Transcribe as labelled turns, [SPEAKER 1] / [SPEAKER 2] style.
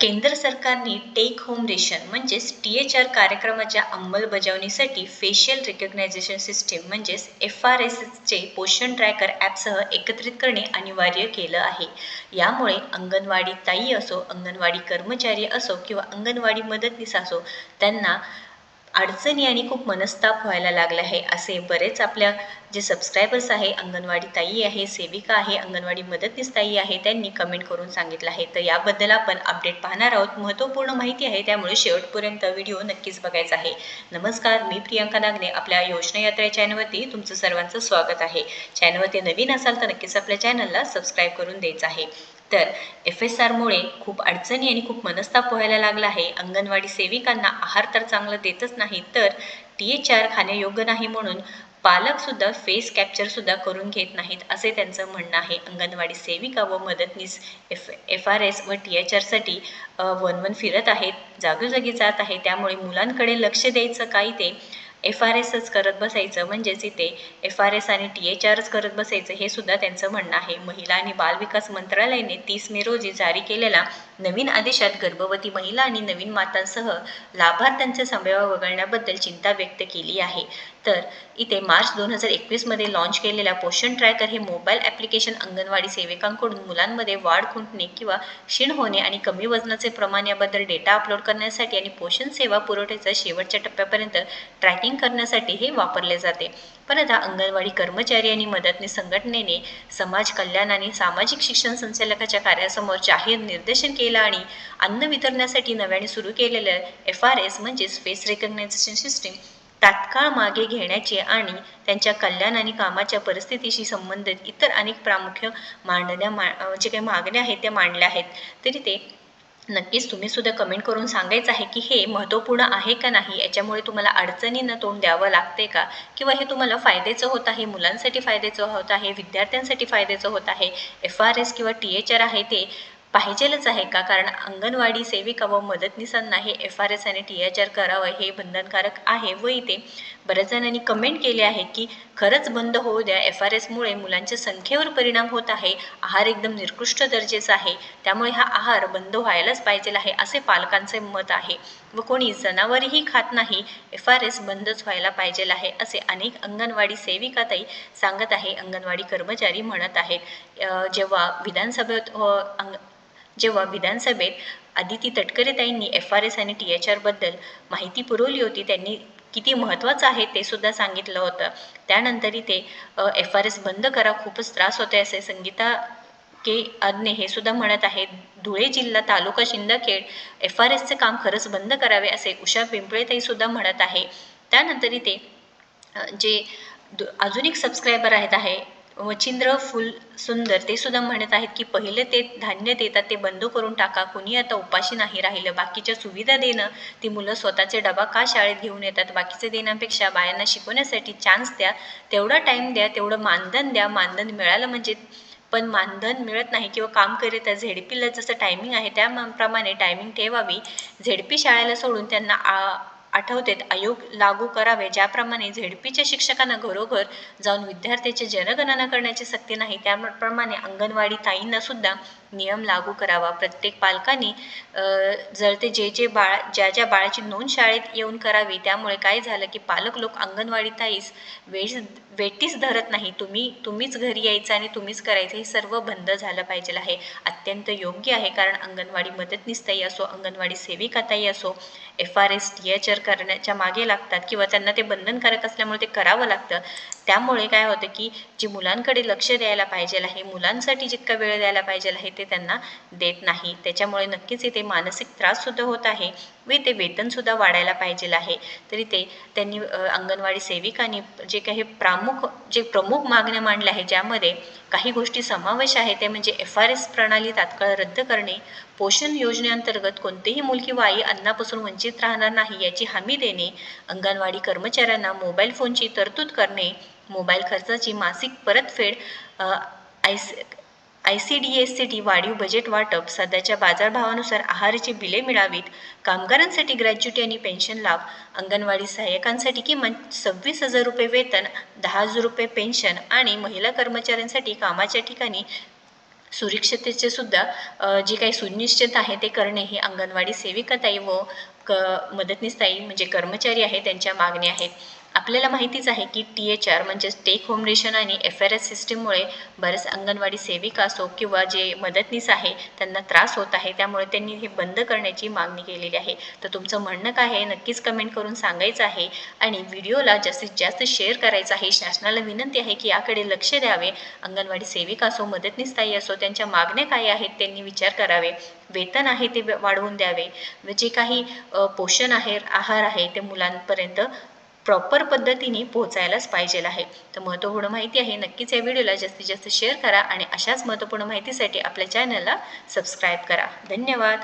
[SPEAKER 1] केंद्र सरकारने take home ration म्हणजेच टी एच आर कार्यक्रमाच्या अंमलबजावणीसाठी फेशियल रिकग्नायझेशन सिस्टीम म्हणजेच एफ आर एस एसचे पोषण ट्रॅकर ॲपसह एकत्रित करणे अनिवार्य केलं आहे. यामुळे अंगणवाडी ताई असो अंगणवाडी कर्मचारी असो किंवा अंगणवाडी मदतनीस असो त्यांना अडचणी आणि खूप मनस्ताप व्हायला लागला आहे असे बरेच आपल्या जे सबस्क्रायबर्स आहे अंगणवाडी ताई आहे सेविका आहे अंगणवाडी मदतनीस ताई आहे त्यांनी कमेंट करून सांगितलं आहे. तर याबद्दल आपण अपडेट पाहणार आहोत. महत्त्वपूर्ण माहिती आहे त्यामुळे शेवटपर्यंत व्हिडिओ नक्कीच बघायचा आहे. नमस्कार मी प्रियांका नागने आपल्या योजना यात्रा चॅनलवरती तुमचं सर्वांचं स्वागत आहे. चॅनलवरती नवीन असाल तर नक्कीच आपल्या चॅनलला सबस्क्राईब करून द्यायचं आहे. तर एफ एस आरमुळे खूप अडचणी आणि खूप मनस्ताप व्हायला लागला आहे. अंगणवाडी सेविकांना आहार तर चांगलं देतच नाही तर टी एच आर खाण्यायोग्य नाही म्हणून पालकसुद्धा फेस कॅप्चरसुद्धा करून घेत नाहीत असे त्यांचं म्हणणं आहे. अंगणवाडी सेविका व मदतनीस एफ एफ आर एस व टी एच आरसाठी वन वन फिरत आहेत जागोजागी जात आहे त्यामुळे मुलांकडे लक्ष द्यायचं काय ते एफ आर एसच करत बसायचं म्हणजेच इथे एफ आर एस आणि टी एच आरच करत बसायचं हे सुद्धा त्यांचं म्हणणं आहे. महिला आणि बालविकास मंत्रालयाने तीस मे रोजी जारी केलेला नवीन आदेशात गर्भवती महिला आणि नवीन मातांसह लाभार्थ्यांचे संभाव्य वगळण्याबद्दल चिंता व्यक्त केली आहे. तर इथे मार्च दोन हजार एकवीसमध्ये लॉन्च केलेल्या पोषण ट्रॅकर हे मोबाईल ॲप्लिकेशन अंगणवाडी सेविकांकडून मुलांमध्ये वाढ खुंटणे किंवा क्षीण होणे आणि कमी वजनाचे प्रमाण याबद्दल डेटा अपलोड करण्यासाठी आणि पोषण सेवा पुरवठ्याच्या शेवटच्या टप्प्यापर्यंत ट्रॅकिंग करण्यासाठी हे वापरले जाते. पण आता अंगणवाडी कर्मचारी आणि मदतनीस संघटनेने समाज कल्याण आणि सामाजिक शिक्षण संचालकाच्या कार्यासमोर जाहीर निर्देशन केलं आणि अन्न वितरणासाठी नव्याने सुरू केलेलं एफ आर एस म्हणजेच फेस रेकग्नायझेशन सिस्टीम तात्काळ मागे घेण्याचे आणि त्यांच्या कल्याण आणि कामाच्या परिस्थितीशी संबंधित इतर अनेक प्रामुख्य मांडण्या मा जे काही मागण्या आहेत त्या मांडल्या आहेत. तरी ते नक्कीच तुम्ही सुद्धा कमेंट करून सांगायचं आहे की हे महत्त्वपूर्ण आहे का नाही? याच्यामुळे तुम्हाला अडचणींना तोंड द्यावं लागते का? किंवा हे तुम्हाला फायद्याचं होत आहे? मुलांसाठी फायद्याचं होत आहे? विद्यार्थ्यांसाठी फायद्याचं होत आहे? एफ आर एस किंवा टी एच आर आहे ते पाहिजेलच आहे का? कारण अंगणवाडी सेविका व मदतनीसांना हे एफ आर एस आणि टी एच आर करावं हे बंधनकारक आहे व इथे बऱ्याच जणांनी कमेंट केले आहे की खरंच बंद होऊ द्या. एफ आर एसमुळे मुलांच्या संख्येवर परिणाम होत आहे. आहार एकदम निकृष्ट दर्जेचा आहे. त्यामुळे हा आहार बंद व्हायलाच पाहिजे आहे असे पालकांचे मत आहे व कोणी जनावरही खात नाही एफ आर एस बंदच व्हायला पाहिजे आहे असे अनेक अंगणवाडी सेविकाताई सांगत आहे. अंगणवाडी कर्मचारी म्हणत आहेत. जेव्हा विधानसभेत हो, अंग जेव्हा विधानसभेत आदिती तटकरेताईंनी एफ आर एस आणि टी एच आरबद्दल माहिती पुरवली होती त्यांनी किती महत्त्वाचं आहे ते सुद्धा सांगितलं होतं. त्यानंतर इथे एफ आर एस बंद करा खूपच त्रास होते असे संगीता के अज्ञे हे सुद्धा म्हणत आहेत. धुळे जिल्हा तालुका शिंदखेड एफ आर एसचे काम खरंच बंद करावे असे उषा पिंपळेताई सुद्धा म्हणत आहे. त्यानंतर इथे जे अजून एक सबस्क्रायबर आहेत आहे वचिंद्र फुल सुंदर ते सुद्धा म्हणत आहेत की पहिले ते धान्य देतात ते बंद करून टाका कुणी आता उपाशी नाही राहिलं. बाकीच्या सुविधा देणं ती मुलं स्वतःचे डबा का शाळेत घेऊन येतात? बाकीचे देण्यापेक्षा बायांना शिकवण्यासाठी चान्स द्या तेवढा टाईम द्या तेवढं मानधन द्या. मानधन मिळालं म्हणजे पण मानधन मिळत नाही किंवा काम करीत झेडपीला जसं टायमिंग आहे त्याप्रमाणे टायमिंग ठेवावी. झेडपी शाळेला सोडून त्यांना आ आठवतेत आयोग लागू करावे ज्याप्रमाणे झेडपीच्या शिक्षकांना घरोघर जाऊन विद्यार्थ्याची जनगणना करण्याची सक्ती नाही त्याप्रमाणे अंगणवाडी ताईंना सुद्धा नियम लागू करावा. प्रत्येक पालकांनी जर ते जे जे बाळ ज्या ज्या बाळाची नोंद शाळेत येऊन करावी त्यामुळे काय झालं की पालक लोक अंगणवाडी ताईस वेळ वेटीस धरत नाही. तुम्ही तुम्हीच घरी यायचं आणि तुम्हीच करायचं हे सर्व बंद झालं पाहिजे आहे. अत्यंत योग्य आहे कारण अंगणवाडी मदतनीस ताई असो अंगणवाडी सेविका ताई असो F R S T H R करण्याच्या मागे लागतात किंवा त्यांना ते बंधनकारक असल्यामुळे ते करावं लागतं. त्यामुळे काय होतं की जी मुलांकडे लक्ष द्यायला पाहिजे आहे मुलांसाठी जितका वेळ द्यायला पाहिजे आहे ते त्यांना देत नाही. त्याच्यामुळे नक्कीच इथे मानसिक त्राससुद्धा होत आहे व ते वेतनसुद्धा वाढायला पाहिजे आहे. तरी ते त्यांनी अंगणवाडी सेविकांनी जे काही प्रामुख जे प्रमुख मागण्या मांडल्या आहे ज्यामध्ये काही गोष्टी समावेश आहे ते म्हणजे एफ आर एस प्रणाली तात्काळ रद्द करणे पोषण योजनेअंतर्गत कोणतेही मुलगी वाई आई अन्नापासून वंचित राहणार नाही याची हमी देणे अंगणवाडी कर्मचाऱ्यांना मोबाईल फोनची तरतूद करणे मोबाईल खर्चाची मासिक परतफेड I I C D S C T वाढीव बजेट वाटप सध्याच्या बाजारभावानुसार आहाराची बिले मिळावीत कामगारांसाठी ग्रॅज्युटी आणि पेन्शन लाभ अंगणवाडी सहाय्यकांसाठी किमान सव्वीस हजार रुपये वेतन दहा हजार रुपये पेन्शन आणि महिला कर्मचाऱ्यांसाठी कामाच्या ठिकाणी सुरक्षिततेचे सुद्धा जे काही सुनिश्चित आहे ते करणे ही अंगणवाडी सेविकाताई व क मदतनीसताई म्हणजे कर्मचारी आहे त्यांच्या मागण्या आहेत. आपल्याला माहितीच आहे की टी एच आर म्हणजेच टेक होम रेशन आणि एफ आर एस सिस्टीममुळे बरेच अंगणवाडी सेविका असो किंवा जे मदतनीस आहे त्यांना त्रास होत आहे. त्यामुळे त्यांनी हे बंद करण्याची मागणी केलेली आहे. तर तुमचं म्हणणं काय आहे? नक्कीच कमेंट करून सांगायचं आहे. आणि व्हिडिओला जास्तीत जास्त शेअर करायचं आहे. शासनाला विनंती आहे की याकडे लक्ष द्यावे. अंगणवाडी सेविका असो मदतनीस ताई असो त्यांच्या मागण्या काय आहेत त्यांनी विचार करावे. वेतन आहे ते वाढवून द्यावे. व जे काही पोषण आहे आहार आहे ते मुलांपर्यंत प्रॉपर पद्धतीने पोहोचायलाच पाहिजे आहे. तर महत्त्वपूर्ण माहिती आहे नक्कीच या व्हिडिओला जास्तीत जास्त शेअर करा आणि अशाच महत्त्वपूर्ण माहितीसाठी आपल्या चॅनलला सबस्क्राईब करा. धन्यवाद.